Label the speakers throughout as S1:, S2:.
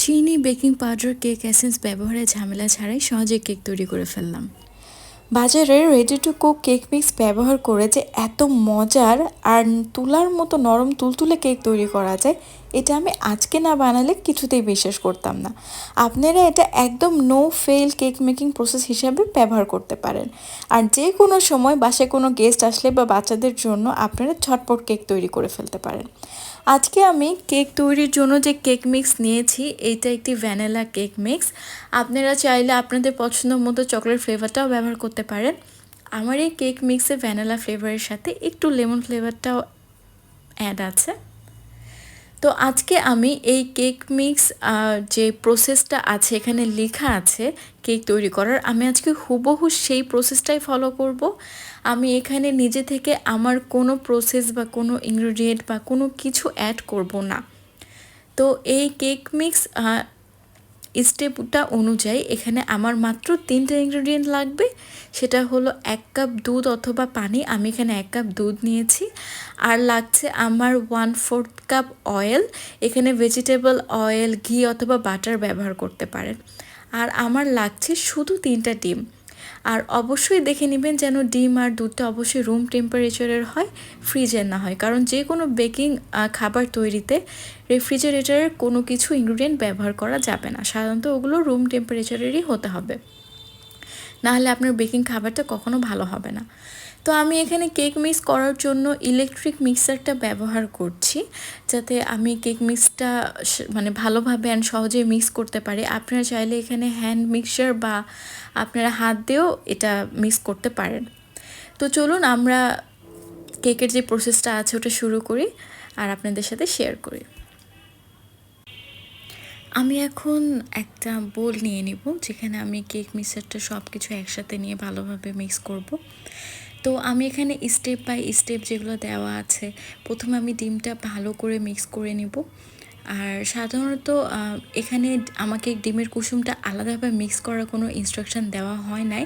S1: চিনি, baking powder, cake essence ব্যবহারে ঝামেলা ছাড়াই সহজে কেক তৈরি করে ফেললাম। বাজারে ready to cook cake mix ব্যবহার করে যে এত মজার আর তুলার মতো নরম তুলতুলে কেক তৈরি করা যায় এটা আমি আজকে না বানালে কিছুতেই বিশ্বাস করতাম না। আপনারা এটা একদম no fail cake making process হিসাবে ব্যবহার করতে পারেন। আর যে কোনো সময় বাসায় কোনো গেস্ট আসলে বা বাচ্চাদের জন্য আপনারা ঝটপট কেক তৈরি করে ফেলতে পারেন। আজকে আমি কেক তৈরির জন্য যে কেক মিক্স নিয়েছি এইটা একটি ভ্যানিলা কেক মিক্স আপনারা চাইলে আপনাদের পছন্দ মতো চকলেট ফ্লেভারটাও ব্যবহার করতে পারেন। আমার এই কেক মিক্সে ভ্যানিলা ফ্লেভারের সাথে একটু লেমন ফ্লেভারটাও অ্যাড আছে। তো আজকে আমি এই কেক মিক্স যে প্রসেসটা আছে, এখানে লেখা আছে কেক তৈরি করার। আমি আজকে হুবহু সেই প্রসেসটাই ফলো করব। আমি এখানে নিজে থেকে আমার কোনো প্রসেস বা কোনো ইনগ্রেডিয়েন্ট বা কোনো কিছু অ্যাড করব না। তো এই কেক মিক্স স্টেপটা অনুযায়ী এখানে আমার মাত্র তিনটে ইনগ্রেডিয়েন্ট লাগবে। সেটা হলো এক কাপ দুধ অথবা পানি, আমি এখানে এক কাপ দুধ নিয়েছি। আর লাগছে আমার ওয়ান ফোর্থ কাপ অয়েল এখানে ভেজিটেবল অয়েল ঘি অথবা বাটার ব্যবহার করতে পারেন। আর আমার লাগছে শুধু তিনটা ডিম। আর অবশ্যই দেখে নেবেন যেন ডিম আর দুধটা অবশ্যই রুম টেম্পারেচারের হয় ফ্রিজের না হয়। কারণ যে কোনো বেকিং খাবার তৈরিতে রেফ্রিজারেটরের কোনো কিছু ইনগ্রিডিয়েন্ট ব্যবহার করা যাবে না। সাধারণত ওগুলো রুম টেম্পারেচারেরই হতে হবে। নাহলে আপনার বেকিং খাবারটা কখনো ভালো হবে না। তো আমি এখানে কেক মিক্স করার জন্য ইলেকট্রিক মিক্সারটা ব্যবহার করছি, যাতে আমি কেক মিক্সটা মানে ভালোভাবে অ্যান্ড সহজে মিক্স করতে পারি। আপনারা চাইলে এখানে হ্যান্ড মিক্সার বা আপনারা হাত দিয়েও এটা মিক্স করতে পারেন। তো চলুন আমরা কেকের যে প্রসেসটা আছে ওটা শুরু করি, আর আপনাদের সাথে শেয়ার করি। আমি এখন একটা বোল নিয়ে নিব, যেখানে আমি কেক মিক্সারটা সব কিছু একসাথে নিয়ে ভালোভাবে মিক্স করব। তো আমি এখানে স্টেপ বাই স্টেপ যেগুলো দেওয়া আছে, প্রথমে আমি ডিমটা ভালো করে মিক্স করে নিব। আর সাধারণত এখানে আমাকে ডিমের কুসুমটা আলাদাভাবে মিক্স করার কোনো ইনস্ট্রাকশান দেওয়া হয় নাই।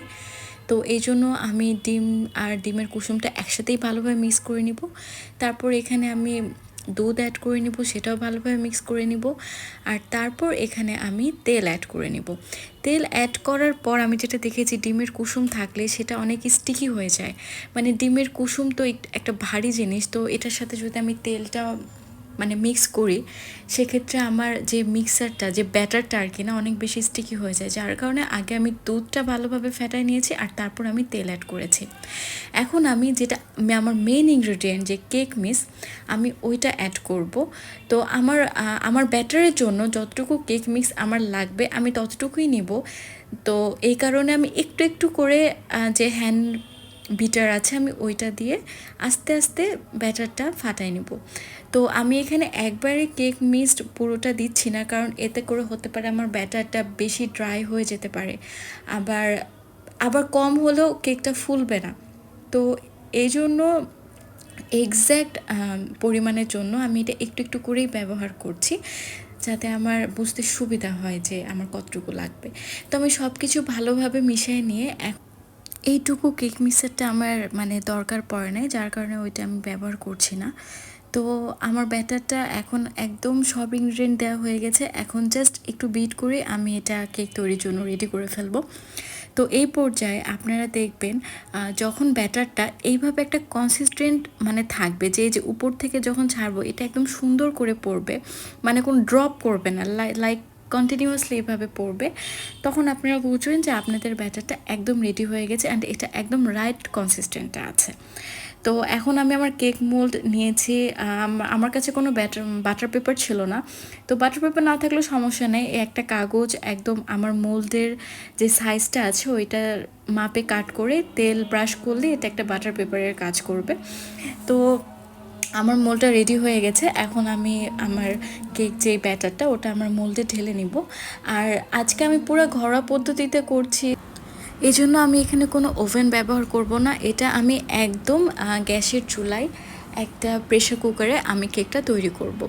S1: তো এই জন্য আমি ডিম আর ডিমের কুসুমটা একসাথেই ভালোভাবে মিক্স করে নিব। তারপর এখানে আমি দুধ অ্যাড করে নিব, সেটাও ভালোভাবে মিক্স করে নিব। আর তারপর এখানে আমি তেল অ্যাড করে নিব। তেল অ্যাড করার পর আমি যেটা দেখেছি, ডিমের কুসুম থাকলে সেটা অনেক স্টিকি হয়ে যায়। মানে ডিমের কুসুম তো একটা ভারী জিনিস, তো এটার সাথে যদি আমি তেলটা মানে মিক্স করি, সেক্ষেত্রে আমার যে মিক্সারটা যে ব্যাটারটা আর কি না অনেক বেশি স্টিকি হয়ে যায়। যার কারণে আগে আমি দুধটা ভালোভাবে ফেটাই নিয়েছি আর তারপর আমি তেল অ্যাড করেছি। এখন আমি যেটা আমার মেন ইনগ্রিডিয়েন্ট যে কেক মিস আমি ওইটা অ্যাড করব। তো আমার আমার ব্যাটারের জন্য যতটুকু কেক মিক্স আমার লাগবে, আমি ততটুকুই নিব। তো এই কারণে আমি একটু একটু করে যে হ্যান্ড বিটার আছে, আমি ওইটা দিয়ে আস্তে আস্তে ব্যাটারটা ফাটাই নেব। তো আমি এখানে একবারে কেক মিক্সড পুরোটা দিচ্ছি না, কারণ এতে করে হতে পারে আমার ব্যাটারটা বেশি ড্রাই হয়ে যেতে পারে। আবার আবার কম হলেও কেকটা ফুলবে না। তো এই জন্য এক্স্যাক্ট পরিমাণের জন্য আমি এটা একটু একটু করেই ব্যবহার করছি, যাতে আমার বুঝতে সুবিধা হয় যে আমার কতটুকু লাগবে। তো আমি সব কিছু ভালোভাবে মিশিয়ে নিয়ে এইটুকু কেক মিক্সারটা আমার মানে দরকার পড়ে নাই, যার কারণে ওইটা আমি ব্যবহার করছি না। তো আমার ব্যাটারটা এখন একদম সব ইনগ্রিডিয়েন্ট দেওয়া হয়ে গেছে, এখন জাস্ট একটু বিট করে আমি এটা কেক তৈরির জন্য রেডি করে ফেলব। তো এই পর্যায়ে আপনারা দেখবেন যখন ব্যাটারটা এইভাবে একটা কনসিস্টেন্ট মানে থাকবে, যে যে উপর থেকে যখন ছাড়বো, এটা একদম সুন্দর করে পড়বে মানে কোনো ড্রপ করবে না লাইক কন্টিনিউয়াসলি এভাবে পড়বে, তখন আপনারা বুঝবেন যে আপনাদের ব্যাটারটা একদম রেডি হয়ে গেছে অ্যান্ড এটা একদম রাইট কনসিস্টেন্টটা আছে। তো এখন আমি আমার কেক মোল্ড নিয়েছি আমার কাছে কোনো ব্যাটার বাটার পেপার ছিল না। তো বাটার পেপার না থাকলেও সমস্যা নেই একটা কাগজ একদম আমার মোল্ডের যে সাইজটা আছে ওইটার মাপে কাট করে তেল ব্রাশ করলে এটা একটা বাটার পেপারের কাজ করবে। তো আমার মোলটা রেডি হয়ে গেছে। এখন আমি আমার কেক যে ব্যাটারটা ওটা আমার মোলডে ঢেলে নিব। আর আজকে আমি পুরো ঘরোয়া পদ্ধতিতে করছি। এই জন্য আমি এখানে কোনো ওভেন ব্যবহার করব না। এটা আমি একদম গ্যাসের চুলায় একটা প্রেশার কুকারে আমি কেকটা তৈরি করব।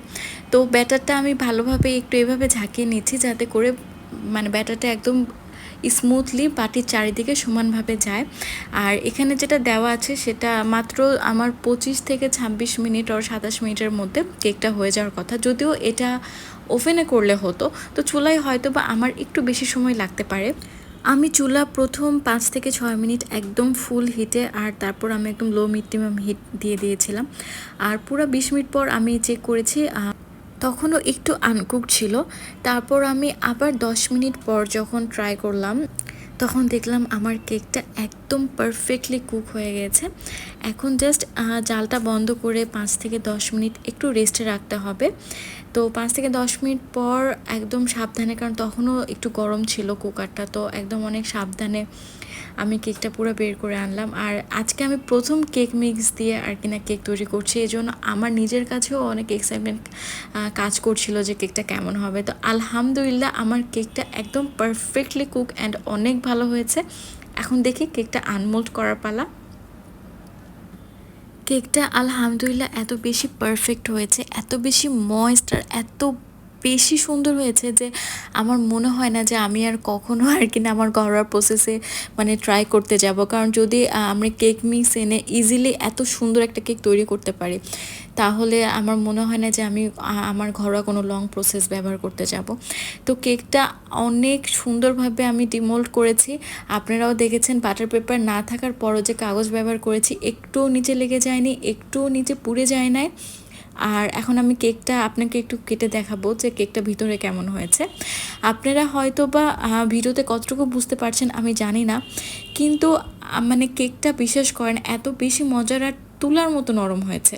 S1: তো ব্যাটারটা আমি ভালোভাবে একটু এভাবে ঝাঁকিয়ে নিচ্ছি যাতে করে মানে ব্যাটারটা একদম স্মুথলি বাটির চারিদিকে সমানভাবে যায়। আর এখানে যেটা দেওয়া আছে সেটা মাত্র আমার পঁচিশ থেকে ছাব্বিশ মিনিট আর সাতাশ মিনিটের মধ্যে কেকটা হয়ে যাওয়ার কথা। যদিও এটা ওভেনে করলে হতো, তো চুলায় হয়তো বা আমার একটু বেশি সময় লাগতে পারে। আমি চুলা প্রথম পাঁচ থেকে ছয় মিনিট একদম ফুল হিটে আর তারপর আমি একদম লো মিডিয়াম হিট দিয়ে দিয়েছিলাম। আর পুরো বিশ মিনিট পর আমি চেক করেছি তখনও একটু আনকুক ছিল। তারপর আমি আবার দশ মিনিট পর যখন ট্রাই করলাম, তখন দেখলাম আমার কেকটা একদম পারফেক্টলি কুক হয়ে গেছে। এখন জাস্ট জালটা বন্ধ করে পাঁচ থেকে দশ মিনিট একটু রেস্টে রাখতে হবে। তো পাঁচ থেকে দশ মিনিট পর একদম সাবধানে, কারণ তখনও একটু গরম ছিল কুকারটা, তো একদম অনেক সাবধানে আমি কেকটা পুরো বের করে আনলাম। আর আজকে আমি প্রথম কেক মিক্স দিয়ে আর কিনা কেক তৈরি করছি, এই জন্য আমার নিজের কাছেও অনেক এক্সাইটমেন্ট কাজ করছিল যে কেকটা কেমন হবে। তো আলহামদুলিল্লাহ আমার কেকটা একদম পারফেক্টলি কুক অ্যান্ড অনেক ভালো হয়েছে। এখন দেখি কেকটা আনমোল্ড করার পালা। কেকটা আলহামদুলিল্লাহ এত বেশি পারফেক্ট হয়েছে এত বেশি ময়েস্ট আর এত বেশি সুন্দর হয়েছে যে আমার মনে হয় না যে আমি আর কখনো আর কি না আমার ঘরোয়া প্রসেসে মানে ট্রাই করতে যাব। কারণ যদি আমরা কেক মিক্স এনে ইজিলি এত সুন্দর একটা কেক তৈরি করতে পারি, তাহলে আমার মনে হয় না যে আমি আমার ঘরোয়া কোনো লং প্রসেস ব্যবহার করতে যাব। তো কেকটা অনেক সুন্দরভাবে আমি ডিমোল্ড করেছি। আপনারাও দেখেছেন বাটার পেপার না থাকার পরও যে কাগজ ব্যবহার করেছি, একটুও নিচে লেগে যায়নি, একটুও নিচে পুড়ে যায় নাই। আর এখন আমি কেকটা আপনাকে একটু কেটে দেখাবো যে কেকটা ভিতরে কেমন হয়েছে। আপনারা হয়তো বা ভিডিওতে কতটুকু বুঝতে পারছেন আমি জানি না, কিন্তু মানে কেকটা বিশ্বাস করেন, এত বেশি মজার আর তুলার মতো নরম হয়েছে।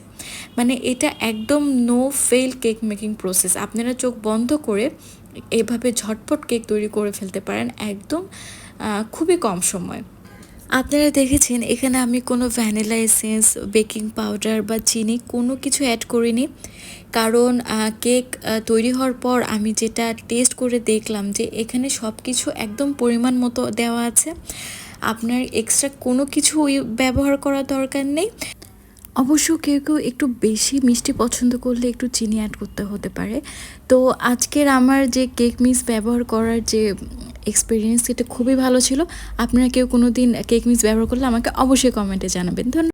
S1: মানে এটা একদম no fail cake making process আপনারা চোখ বন্ধ করে এভাবে ঝটপট কেক তৈরি করে ফেলতে পারেন, একদম খুবই কম সময়। আপনারা দেখেছেন, এখানে আমি কোনো ভ্যানিলা এসেন্স, বেকিং পাউডার বা চিনি কোনো কিছু অ্যাড করিনি। কারণ কেক তৈরি হওয়ার পর আমি যেটা টেস্ট করে দেখলাম যে এখানে সব কিছু একদম পরিমাণ মতো দেওয়া আছে। আপনার এক্সট্রা কোনো কিছু ব্যবহার করা দরকার নেই। অবশ্য কেউ কেউ একটু বেশি মিষ্টি পছন্দ করলে একটু চিনি অ্যাড করতে হতে পারে। তো আজকের আমার যে কেক মিস ব্যবহার করার যে এক্সপিরিয়েন্স এটা খুবই ভালো ছিল। আপনারা কেউ কোনো দিন কেক মিস ব্যবহার করলে আমাকে অবশ্যই কমেন্টে জানাবেন। ধন্যবাদ।